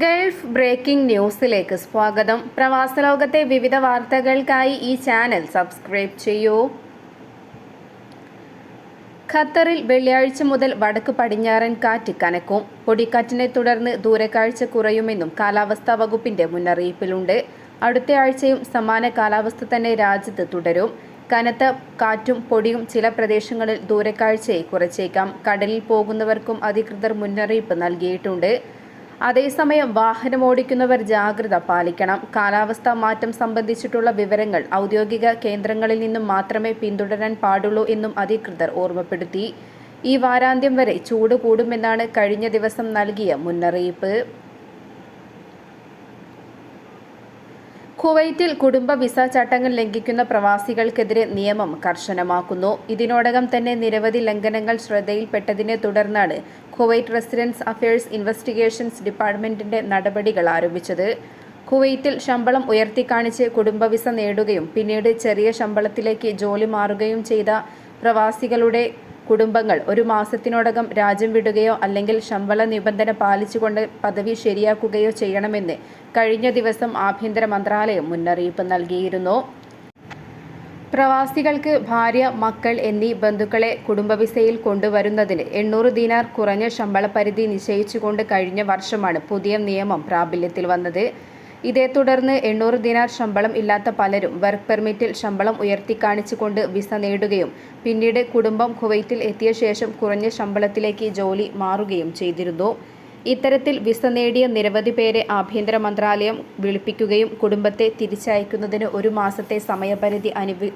Gulf breaking ന്യൂസിലേക്ക് സ്വാഗതം. പ്രവാസ ലോകത്തെ വിവിധ വാർത്തകൾക്കായി ഈ ചാനൽ സബ്സ്ക്രൈബ് ചെയ്യൂ. ഖത്തറിൽ വെള്ളിയാഴ്ച മുതൽ വടക്ക് പടിഞ്ഞാറൻ കാറ്റ് കനക്കും. പൊടിക്കാറ്റിനെ തുടർന്ന് ദൂരക്കാഴ്ച കുറയുമെന്നും കാലാവസ്ഥാ വകുപ്പിന്റെ മുന്നറിയിപ്പിലുണ്ട്. അടുത്ത ആഴ്ചയും സമാന കാലാവസ്ഥ തന്നെ രാജ്യത്ത് തുടരും. കനത്ത കാറ്റും പൊടിയും ചില പ്രദേശങ്ങളിൽ ദൂരക്കാഴ്ചയെ കുറച്ചേക്കാം. കടലിൽ പോകുന്നവർക്കും അധികൃതർ മുന്നറിയിപ്പ് നൽകിയിട്ടുണ്ട്. അതേസമയം വാഹനമോടിക്കുന്നവർ ജാഗ്രത പാലിക്കണം. കാലാവസ്ഥാ മാറ്റം സംബന്ധിച്ചിട്ടുള്ള വിവരങ്ങൾ ഔദ്യോഗിക കേന്ദ്രങ്ങളിൽ നിന്നും മാത്രമേ പിന്തുടരാൻ പാടുള്ളൂ എന്നും അധികൃതർ ഓർമ്മപ്പെടുത്തി. ഈ വാരാന്ത്യം വരെ ചൂട് കൂടുമെന്നാണ് കഴിഞ്ഞ ദിവസം നൽകിയ മുന്നറിയിപ്പ്. കുവൈറ്റിൽ കുടുംബ വിസ ചട്ടങ്ങൾ ലംഘിക്കുന്ന പ്രവാസികൾക്കെതിരെ നിയമം കർശനമാക്കുന്നു. ഇതിനോടകം തന്നെ നിരവധി ലംഘനങ്ങൾ ശ്രദ്ധയിൽപ്പെട്ടതിനെ തുടർന്നാണ് കുവൈറ്റ് റെസിഡൻസ് അഫയേഴ്സ് ഇൻവെസ്റ്റിഗേഷൻസ് ഡിപ്പാർട്ട്മെന്റിന്റെ നടപടികൾ ആരംഭിച്ചത്. കുവൈറ്റിൽ ശമ്പളം ഉയർത്തിക്കാണിച്ച് കുടുംബ വിസ നേടുകയും പിന്നീട് ചെറിയ ശമ്പളത്തിലേക്ക് ജോലി മാറുകയും ചെയ്ത പ്രവാസികളുടെ കുടുംബങ്ങൾ ഒരു മാസത്തിനോടകം രാജ്യം വിടുകയോ അല്ലെങ്കിൽ ശമ്പള നിബന്ധന പാലിച്ചുകൊണ്ട് പദവി ശരിയാക്കുകയോ ചെയ്യണമെന്ന് കഴിഞ്ഞ ദിവസം ആഭ്യന്തര മന്ത്രാലയം മുന്നറിയിപ്പ് നൽകിയിരുന്നു. പ്രവാസികൾക്ക് ഭാര്യ മക്കൾ എന്നീ ബന്ധുക്കളെ കുടുംബവിസയിൽ കൊണ്ടുവരുന്നതിന് എണ്ണൂറ് ദിനാർ കുറഞ്ഞ ശമ്പള പരിധി നിശ്ചയിച്ചുകൊണ്ട് കഴിഞ്ഞ വർഷമാണ് പുതിയ നിയമം പ്രാബല്യത്തിൽ വന്നത്. ഇതേ തുടർന്ന് എണ്ണൂറ് ദിനാർ ശമ്പളം ഇല്ലാത്ത പലരും വർക്ക് പെർമിറ്റിൽ ശമ്പളം ഉയർത്തി കാണിച്ചുകൊണ്ട് വിസ നേടുകയും പിന്നീട് കുടുംബം കുവൈറ്റിൽ എത്തിയ ശേഷം കുറഞ്ഞ ശമ്പളത്തിലേക്ക് ജോലി മാറുകയും ചെയ്തിരുന്നു. ഇത്തരത്തിൽ വിസ നേടിയ നിരവധി പേരെ ആഭ്യന്തര മന്ത്രാലയം വിളിപ്പിക്കുകയും കുടുംബത്തെ തിരിച്ചയക്കുന്നതിന് ഒരു മാസത്തെ സമയപരിധി അനുവ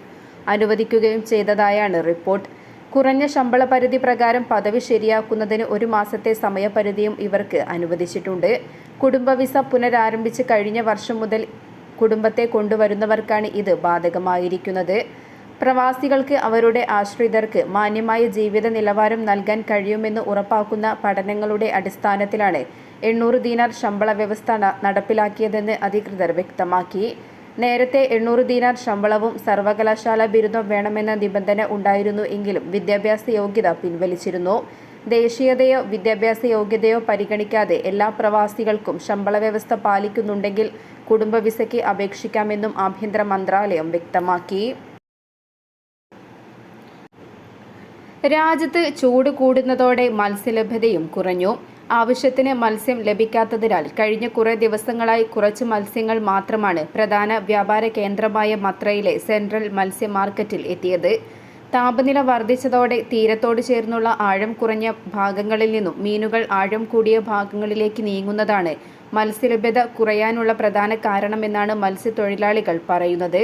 അനുവദിക്കുകയും ചെയ്തതായാണ് റിപ്പോർട്ട്. കുറഞ്ഞ ശമ്പള പരിധി പ്രകാരം പദവി ശരിയാക്കുന്നതിന് ഒരു മാസത്തെ സമയപരിധിയും ഇവർക്ക് അനുവദിച്ചിട്ടുണ്ട്. കുടുംബ വിസ പുനരാരംഭിച്ച് കഴിഞ്ഞ വർഷം മുതൽ കുടുംബത്തെ കൊണ്ടുവരുന്നവർക്കാണ് ഇത് ബാധകമായിരിക്കുന്നത്. പ്രവാസികൾക്ക് അവരുടെ ആശ്രിതർക്ക് മാന്യമായ ജീവിത നിലവാരം നൽകാൻ കഴിയുമെന്ന് ഉറപ്പാക്കുന്ന പഠനങ്ങളുടെ അടിസ്ഥാനത്തിലാണ് എണ്ണൂറ് ദീനാർ ശമ്പള വ്യവസ്ഥ നടപ്പിലാക്കിയതെന്ന് അധികൃതർ വ്യക്തമാക്കി. നേരത്തെ എണ്ണൂറ് ദീനാർ ശമ്പളവും സർവകലാശാല ബിരുദം വേണമെന്ന നിബന്ധന ഉണ്ടായിരുന്നു എങ്കിലും വിദ്യാഭ്യാസ യോഗ്യത പിൻവലിച്ചിരുന്നു. ദേശീയതയോ വിദ്യാഭ്യാസ യോഗ്യതയോ പരിഗണിക്കാതെ എല്ലാ പ്രവാസികൾക്കും ശമ്പള വ്യവസ്ഥ പാലിക്കുന്നുണ്ടെങ്കിൽ കുടുംബ വിസയ്ക്ക് അപേക്ഷിക്കാമെന്നും ആഭ്യന്തര മന്ത്രാലയം വ്യക്തമാക്കി. രാജ്യത്ത് ചൂട് കൂടുന്നതോടെ മത്സ്യലഭ്യതയും കുറഞ്ഞു. ആവശ്യത്തിന് മത്സ്യം ലഭിക്കാത്തതിനാൽ കഴിഞ്ഞ കുറേ ദിവസങ്ങളായി കുറച്ച് മത്സ്യങ്ങൾ മാത്രമാണ് പ്രധാന വ്യാപാര കേന്ദ്രമായ മത്രയിലെ സെൻട്രൽ മത്സ്യ മാർക്കറ്റിൽ എത്തിയത്. താപനില വർദ്ധിച്ചതോടെ തീരത്തോട് ചേർന്നുള്ള ആഴം കുറഞ്ഞ ഭാഗങ്ങളിൽ നിന്നും മീനുകൾ ആഴം കൂടിയ ഭാഗങ്ങളിലേക്ക് നീങ്ങുന്നതാണ് മത്സ്യലഭ്യത കുറയാനുള്ള പ്രധാന കാരണമെന്നാണ് മത്സ്യത്തൊഴിലാളികൾ പറയുന്നത്.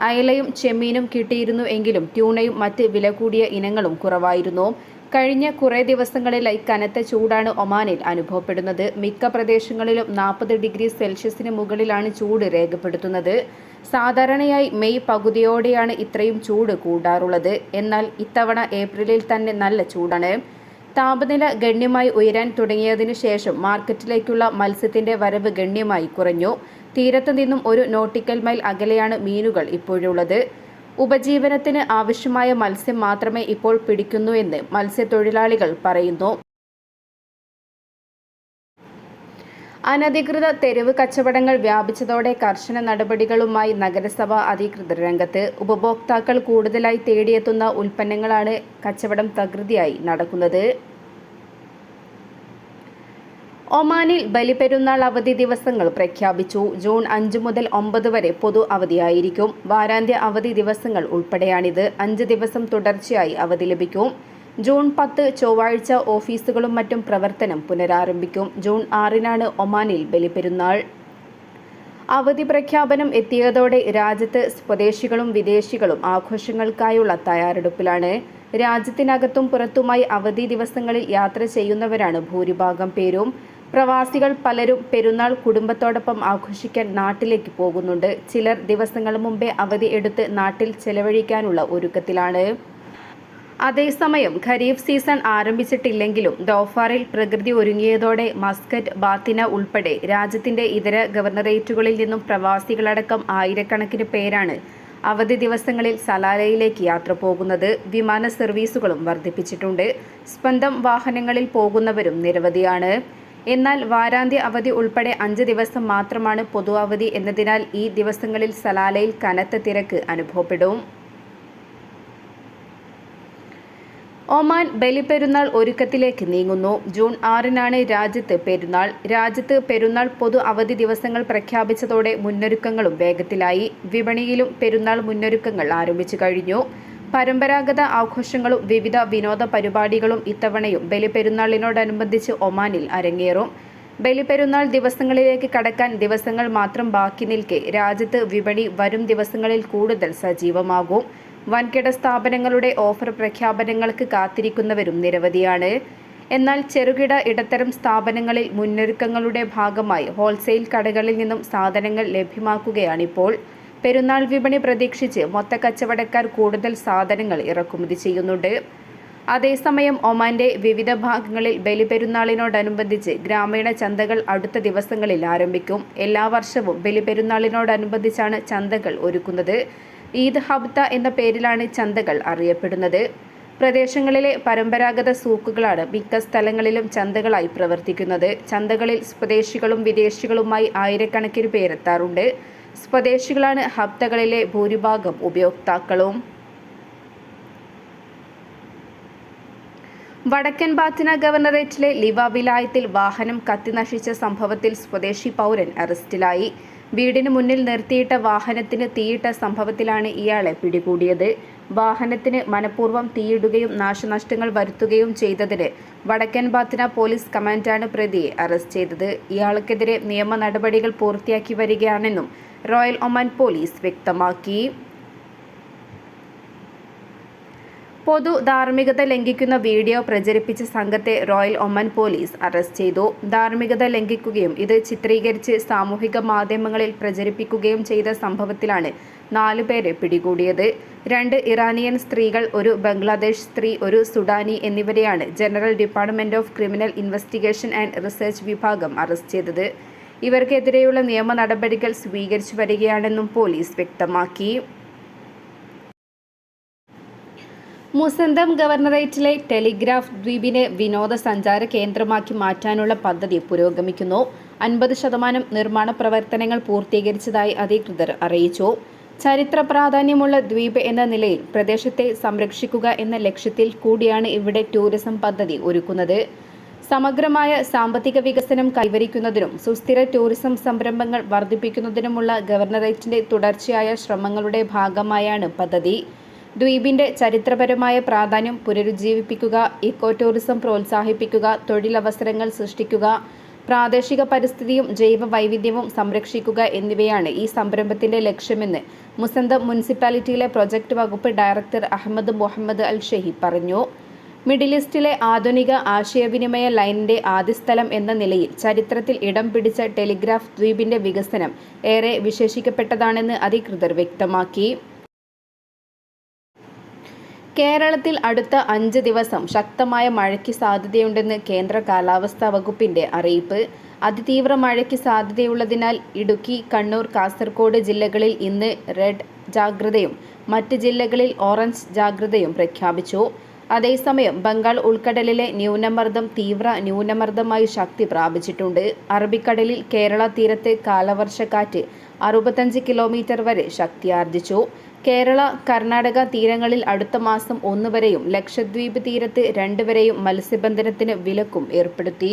അയലയും ചെമ്മീനും കിട്ടിയിരുന്നു എങ്കിലും ട്യൂണയും മറ്റ് വില കൂടിയ ഇനങ്ങളും കുറവായിരുന്നു. കഴിഞ്ഞ കുറേ ദിവസങ്ങളിലായി കനത്ത ചൂടാണ് ഒമാനിൽ അനുഭവപ്പെടുന്നത്. മിക്ക പ്രദേശങ്ങളിലും നാൽപ്പത് ഡിഗ്രി സെൽഷ്യസിന് മുകളിലാണ് ചൂട് രേഖപ്പെടുത്തുന്നത്. സാധാരണയായി മെയ് പകുതിയോടെയാണ് ഇത്രയും ചൂട് കൂടാറുള്ളത്. എന്നാൽ ഇത്തവണ ഏപ്രിലിൽ തന്നെ നല്ല ചൂടാണ്. താപനില ഗണ്യമായി ഉയരാൻ തുടങ്ങിയതിനു ശേഷം മാർക്കറ്റിലേക്കുള്ള മത്സ്യത്തിന്റെ വരവ് ഗണ്യമായി കുറഞ്ഞു. തീരത്തു നിന്നും ഒരു നോട്ടിക്കൽ മൈൽ അകലെയാണ് മീനുകൾ ഇപ്പോഴുള്ളത്. ഉപജീവനത്തിന് ആവശ്യമായ മത്സ്യം മാത്രമേ ഇപ്പോൾ പിടിക്കുന്നു എന്ന് മത്സ്യത്തൊഴിലാളികൾ പറയുന്നു. അനധികൃത തെരുവ് കച്ചവടങ്ങൾ വ്യാപിച്ചതോടെ കർശന നടപടികളുമായി നഗരസഭ അധികൃതർ രംഗത്ത് ഉപഭോക്താക്കൾ കൂടുതലായി തേടിയെത്തുന്ന ഉൽപ്പന്നങ്ങളാണ് കച്ചവടം തകൃതിയായി നടക്കുന്നത്. ഒമാനിൽ ബലിപെരുന്നാൾ അവധി ദിവസങ്ങൾ പ്രഖ്യാപിച്ചു. ജൂൺ അഞ്ച് മുതൽ ഒമ്പത് വരെ പൊതു അവധിയായിരിക്കും. വാരാന്ത്യ അവധി ദിവസങ്ങൾ ഉൾപ്പെടെയാണിത്. അഞ്ച് ദിവസം തുടർച്ചയായി അവധി ലഭിക്കും. ജൂൺ പത്ത് ചൊവ്വാഴ്ച ഓഫീസുകളും മറ്റും പ്രവർത്തനം പുനരാരംഭിക്കും. ജൂൺ ആറിനാണ് ഒമാനിൽ ബലിപെരുന്നാൾ. അവധി പ്രഖ്യാപനം എത്തിയതോടെ രാജ്യത്ത് സ്വദേശികളും വിദേശികളും ആഘോഷങ്ങൾക്കായുള്ള തയ്യാറെടുപ്പിലാണ്. രാജ്യത്തിനകത്തും പുറത്തുമായി അവധി ദിവസങ്ങളിൽ യാത്ര ചെയ്യുന്നവരാണ് ഭൂരിഭാഗം പേരും. പ്രവാസികൾ പലരും പെരുന്നാൾ കുടുംബത്തോടൊപ്പം ആഘോഷിക്കാൻ നാട്ടിലേക്ക് പോകുന്നുണ്ട്. ചിലർ ദിവസങ്ങൾ മുമ്പേ അവധി എടുത്ത് നാട്ടിൽ ചെലവഴിക്കാനുള്ള ഒരുക്കത്തിലാണ്. അതേസമയം ഖരീഫ് സീസൺ ആരംഭിച്ചിട്ടില്ലെങ്കിലും ദോഫാറിൽ പ്രകൃതി ഒരുങ്ങിയതോടെ മസ്കറ്റ് ബാത്തിന ഉൾപ്പെടെ രാജ്യത്തിന്റെ ഇതര ഗവർണറേറ്റുകളിൽ നിന്നും പ്രവാസികളടക്കം ആയിരക്കണക്കിന് പേരാണ് അവധി ദിവസങ്ങളിൽ സലാലയിലേക്ക് യാത്ര പോകുന്നത്. വിമാന സർവീസുകളും വർദ്ധിപ്പിച്ചിട്ടുണ്ട്. സ്വന്തം വാഹനങ്ങളിൽ പോകുന്നവരും നിരവധിയാണ്. എന്നാൽ വാരാന്ത്യ അവധി ഉൾപ്പെടെ അഞ്ച് ദിവസം മാത്രമാണ് പൊതു അവധി എന്നതിനാൽ ഈ ദിവസങ്ങളിൽ സലാലയിൽ കനത്ത തിരക്ക് അനുഭവപ്പെടും. ഒമാൻ ബലിപ്പെരുന്നാൾ ഒരുക്കത്തിലേക്ക് നീങ്ങുന്നു. ജൂൺ ആറിനാണ് രാജ്യത്ത് പെരുന്നാൾ. രാജ്യത്ത് പെരുന്നാൾ പൊതു അവധി ദിവസങ്ങൾ പ്രഖ്യാപിച്ചതോടെ മുന്നൊരുക്കങ്ങളും വേഗത്തിലായി. വിപണിയിലും പെരുന്നാൾ മുന്നൊരുക്കങ്ങൾ ആരംഭിച്ചു കഴിഞ്ഞു. പരമ്പരാഗത ആഘോഷങ്ങളും വിവിധ വിനോദ പരിപാടികളും ഇത്തവണയും ബലിപ്പെരുന്നാളിനോടനുബന്ധിച്ച് ഒമാനിൽ അരങ്ങേറും. ബലിപെരുന്നാൾ ദിവസങ്ങളിലേക്ക് കടക്കാൻ ദിവസങ്ങൾ മാത്രം ബാക്കി നിൽക്കെ രാജ്യത്ത് വിപണി വരും ദിവസങ്ങളിൽ കൂടുതൽ സജീവമാകും. വൻകിട സ്ഥാപനങ്ങളുടെ ഓഫർ പ്രഖ്യാപനങ്ങൾക്ക് കാത്തിരിക്കുന്നവരും നിരവധിയാണ്. എന്നാൽ ചെറുകിട ഇടത്തരം സ്ഥാപനങ്ങളിൽ മുന്നൊരുക്കങ്ങളുടെ ഭാഗമായി ഹോൾസെയിൽ കടകളിൽ നിന്നും സാധനങ്ങൾ ലഭ്യമാക്കുകയാണിപ്പോൾ. പെരുന്നാൾ വിപണി പ്രതീക്ഷിച്ച് മൊത്ത കച്ചവടക്കാർ കൂടുതൽ സാധനങ്ങൾ ഇറക്കുമതി ചെയ്യുന്നുണ്ട്. അതേസമയം ഒമാന്റെ വിവിധ ഭാഗങ്ങളിൽ ബലിപെരുന്നാളിനോടനുബന്ധിച്ച് ഗ്രാമീണ ചന്തകൾ അടുത്ത ദിവസങ്ങളിൽ ആരംഭിക്കും. എല്ലാ വർഷവും ബലിപെരുന്നാളിനോടനുബന്ധിച്ചാണ് ചന്തകൾ ഒരുക്കുന്നത്. ഈദ് ഹബ്ത എന്ന പേരിലാണ് ചന്തകൾ അറിയപ്പെടുന്നത്. പ്രദേശങ്ങളിലെ പരമ്പരാഗത സൂക്കുകളാണ് മിക്ക സ്ഥലങ്ങളിലും ചന്തകളായി പ്രവർത്തിക്കുന്നത്. ചന്തകളിൽ സ്വദേശികളും വിദേശികളുമായി ആയിരക്കണക്കിന് പേരെത്താറുണ്ട്. സ്വദേശികളാണ് ഹബ്തകളിലെ ഭൂരിഭാഗം ഉപയോക്താക്കളും. വടക്കൻ ബാത്തിന ഗവർണറേറ്റിലെ ലിവ വിലായത്തിൽ വാഹനം കത്തിനശിച്ച സംഭവത്തിൽ സ്വദേശി പൗരൻ അറസ്റ്റിലായി. വീടിന് മുന്നിൽ നിർത്തിയിട്ട വാഹനത്തിന് തീയിട്ട സംഭവത്തിലാണ് ഇയാളെ പിടികൂടിയത്. വാഹനത്തിന് മനഃപൂർവം തീയിടുകയും നാശനഷ്ടങ്ങൾ വരുത്തുകയും ചെയ്തതിന് വടക്കൻ ബാത്തിന പോലീസ് കമാൻഡാണ് പ്രതിയെ അറസ്റ്റ് ചെയ്തത്. ഇയാൾക്കെതിരെ നിയമ നടപടികൾ പൂർത്തിയാക്കി വരികയാണെന്നും റോയൽ ഒമാൻ പോലീസ് വ്യക്തമാക്കി. പൊതു ധാർമ്മികത ലംഘിക്കുന്ന വീഡിയോ പ്രചരിപ്പിച്ച സംഘത്തെ റോയൽ ഒമൻ പോലീസ് അറസ്റ്റ് ചെയ്തു. ധാർമ്മികത ലംഘിക്കുകയും ഇത് ചിത്രീകരിച്ച് സാമൂഹിക മാധ്യമങ്ങളിൽ പ്രചരിപ്പിക്കുകയും ചെയ്ത സംഭവത്തിലാണ് നാലു പേരെ പിടികൂടിയത്. രണ്ട് ഇറാനിയൻ സ്ത്രീകൾ ഒരു ബംഗ്ലാദേശ് സ്ത്രീ ഒരു സുഡാനി എന്നിവരെയാണ് general department of criminal investigation and research വിഭാഗം അറസ്റ്റ് ചെയ്തത്. ഇവർക്കെതിരെയുള്ള നിയമ നടപടികൾ സ്വീകരിച്ചു വരികയാണെന്നും പോലീസ് വ്യക്തമാക്കി. മുസന്തം ഗവർണറേറ്റിലെ ടെലിഗ്രാഫ് ദ്വീപിനെ വിനോദസഞ്ചാര കേന്ദ്രമാക്കി മാറ്റാനുള്ള പദ്ധതി പുരോഗമിക്കുന്നു. അൻപത് ശതമാനം നിർമ്മാണ പ്രവർത്തനങ്ങൾ പൂർത്തീകരിച്ചതായി അധികൃതർ അറിയിച്ചു. ചരിത്ര പ്രാധാന്യമുള്ള ദ്വീപ് എന്ന നിലയിൽ പ്രദേശത്തെ സംരക്ഷിക്കുക എന്ന ലക്ഷ്യത്തിൽ കൂടിയാണ് ഇവിടെ ടൂറിസം പദ്ധതി ഒരുക്കുന്നത്. സമഗ്രമായ സാമ്പത്തിക വികസനം കൈവരിക്കുന്നതിനും സുസ്ഥിര ടൂറിസം സംരംഭങ്ങൾ വർദ്ധിപ്പിക്കുന്നതിനുമുള്ള ഗവർണറേറ്റിന്റെ തുടർച്ചയായ ശ്രമങ്ങളുടെ ഭാഗമായാണ് പദ്ധതി. ദ്വീപിന്റെ ചരിത്രപരമായ പ്രാധാന്യം പുനരുജ്ജീവിപ്പിക്കുക ഇക്കോ ടൂറിസം പ്രോത്സാഹിപ്പിക്കുക തൊഴിലവസരങ്ങൾ സൃഷ്ടിക്കുക പ്രാദേശിക പരിസ്ഥിതിയും ജൈവ വൈവിധ്യവും സംരക്ഷിക്കുക എന്നിവയാണ് ഈ സംരംഭത്തിന്റെ ലക്ഷ്യമെന്ന് മുസന്ത മുനിസിപ്പാലിറ്റിയിലെ പ്രൊജക്ട് വകുപ്പ് director Ahmed Muhammad Al Shehhi പറഞ്ഞു. മിഡിൽ ഈസ്റ്റിലെ ആധുനിക ആശയവിനിമയ ലൈനിന്റെ ആദ്യസ്ഥലം എന്ന നിലയിൽ ചരിത്രത്തിൽ ഇടം പിടിച്ച ടെലിഗ്രാഫ് ദ്വീപിന്റെ വികസനം ഏറെ വിശേഷിക്കപ്പെട്ടതാണെന്ന് അധികൃതർ വ്യക്തമാക്കി. കേരളത്തിൽ അടുത്ത അഞ്ച് ദിവസം ശക്തമായ മഴയ്ക്ക് സാധ്യതയുണ്ടെന്ന് കേന്ദ്ര കാലാവസ്ഥാ വകുപ്പിന്റെ അറിയിപ്പ്. അതിതീവ്ര മഴയ്ക്ക് സാധ്യതയുള്ളതിനാൽ ഇടുക്കി കണ്ണൂർ കാസർഗോഡ് ജില്ലകളിൽ ഇന്ന് റെഡ് ജാഗ്രതയും മറ്റ് ജില്ലകളിൽ ഓറഞ്ച് ജാഗ്രതയും പ്രഖ്യാപിച്ചു. അതേസമയം ബംഗാൾ ഉൾക്കടലിലെ ന്യൂനമർദ്ദം തീവ്ര ന്യൂനമർദ്ദമായി ശക്തി പ്രാപിച്ചിട്ടുണ്ട്. അറബിക്കടലിൽ കേരള തീരത്ത് കാലവർഷക്കാറ്റ് അറുപത്തഞ്ച് കിലോമീറ്റർ വരെ ശക്തിയാർജിച്ചു. കേരള കർണാടക തീരങ്ങളിൽ അടുത്ത മാസം ഒന്ന് വരെയും ലക്ഷദ്വീപ് തീരത്ത് രണ്ട് വരെയും മത്സ്യബന്ധനത്തിന് വിലക്കും ഏർപ്പെടുത്തി.